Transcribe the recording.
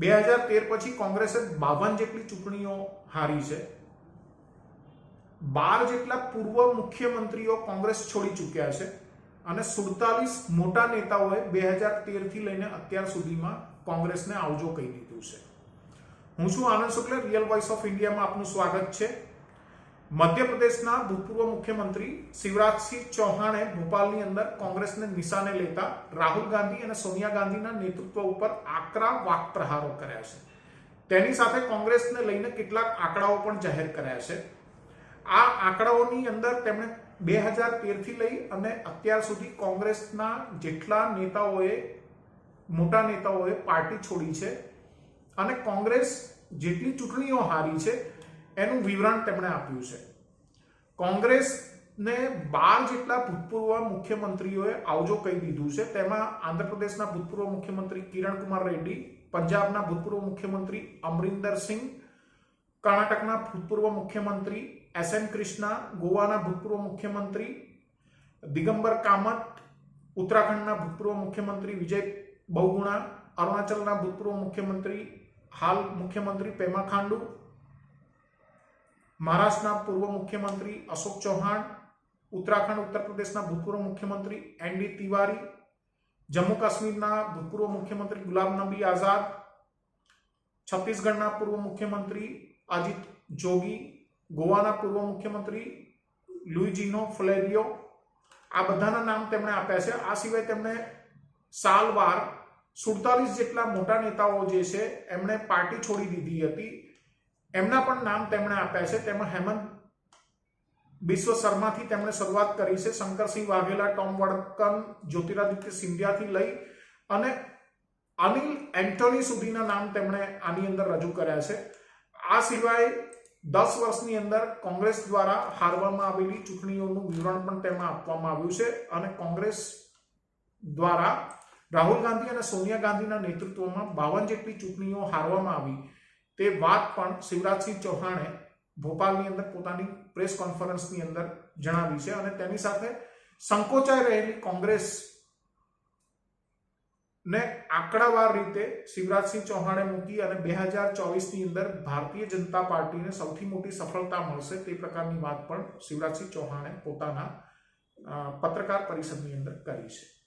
બે હજાર તેર પછી કોંગ્રેસે બાવન જેટલી ચૂંટણીઓ હારી છે. બાર જેટલા પૂર્વ મુખ્યમંત્રીઓ કોંગ્રેસ છોડી ચૂક્યા છે અને સુડતાલીસ મોટા નેતાઓએ બે હજાર તેરથી લઈને અત્યાર સુધીમાં કોંગ્રેસને આવજો કહી દીધું છે. હું છું Anand Shukla real voice of ઇન્ડિયામાં આપનું સ્વાગત છે. મધ્યપ્રદેશના ભૂતપૂર્વ મુખ્યમંત્રી શિવરાજસિંહ ચૌહાણે ભોપાલની અંદર કોંગ્રેસને નિશાને લેતા રાહુલ ગાંધી અને સોનિયા ગાંધીના નેતૃત્વ ઉપર આકરા વાક પ્રહારો કર્યા છે. તેની સાથે કોંગ્રેસને લઈને કેટલાક આંકડાઓ પણ જાહેર કર્યા છે. આ આંકડાઓની અંદર તેમણે બે હજાર તેરથી લઈ અને અત્યાર સુધી કોંગ્રેસના જેટલા નેતાઓએ, મોટા નેતાઓએ પાર્ટી છોડી છે અને કોંગ્રેસ જેટલી ચૂંટણીઓ હારી છે એનું વિવરણ તેમણે આપ્યું છે. કોંગ્રેસને બાર જેટલા ભૂતપૂર્વ મુખ્યમંત્રીઓએ આવજો કહી દીધું છે. તેમાં આંધ્રપ્રદેશના ભૂતપૂર્વ મુખ્યમંત્રી કિરણ કુમાર રેડ્ડી, પંજાબના ભૂતપૂર્વ મુખ્યમંત્રી અમરિંદર સિંહ કર્ણાટકના ભૂતપૂર્વ મુખ્યમંત્રી એસ એન કૃષ્ણા, ગોવાના ભૂતપૂર્વ મુખ્યમંત્રી દિગંબર કામત, ઉત્તરાખંડના ભૂતપૂર્વ મુખ્યમંત્રી વિજય બહુગુણા, અરુણાચલના ભૂતપૂર્વ મુખ્યમંત્રી, હાલ મુખ્યમંત્રી પેમા ખાંડુ મહારાષ્ટ્રના પૂર્વ મુખ્યમંત્રી અશોક ચૌહાણ, ઉત્તરાખંડ, ઉત્તર પ્રદેશના ભૂતપૂર્વ મુખ્યમંત્રી એન ડી તિવારી, જમ્મુ કાશ્મીરના ભૂતપૂર્વ મુખ્યમંત્રી ગુલામ નબી આઝાદ, છત્તીસગઢના પૂર્વ મુખ્યમંત્રી અજીત જોગી, ગોવાના પૂર્વ મુખ્યમંત્રી લુઇજીનો ફ્લેરિયો, આ બધાના નામ તેમણે આપ્યા છે. આ સિવાય તેમણે સાલવાર સુડતાલીસ જેટલા મોટા નેતાઓ જે છે, એમણે પાર્ટી છોડી દીધી હતી. એમના પણ નામ તેમણે આપ્યા છે. તેમાં હેમંત બિશ્વ શર્માથી તેમણે શરૂઆત કરી છે. શંકરસિંહ વાઘેલા, ટોમ વડકન, જ્યોતિરાદિત્ય સિંધિયાથી લઈ અને અનિલ એન્ટોની સુધીના નામ તેમણે આની અંદર રજૂ કર્યા છે. આ સિવાય દસ વર્ષની અંદર કોંગ્રેસ દ્વારા હારવામાં આવેલી ચૂંટણીઓનું વિવરણ પણ તેમાં આપવામાં આવ્યું છે અને કોંગ્રેસ દ્વારા રાહુલ ગાંધી અને સોનિયા ગાંધીના નેતૃત્વમાં બાવન જેટલી ચૂંટણીઓ હારવામાં આવી. તે વાત પણ શિવરાજસિંહ ચૌહાણે ભોપાલની અંદર પોતાની પ્રેસ કોન્ફરન્સની અંદર જણાવી છે અને તેની સાથે સંકોચાઈ રહેલી કોંગ્રેસ ને આંકડાવાર રીતે શિવરાજસિંહ ચૌહાણે મૂકી અને બે હજાર ચોવીસની અંદર ભારતીય જનતા પાર્ટીને સૌથી મોટી સફળતા મળશે તે પ્રકારની વાત પણ શિવરાજસિંહ ચૌહાણે પોતાના પત્રકાર પરિષદની અંદર કરી છે.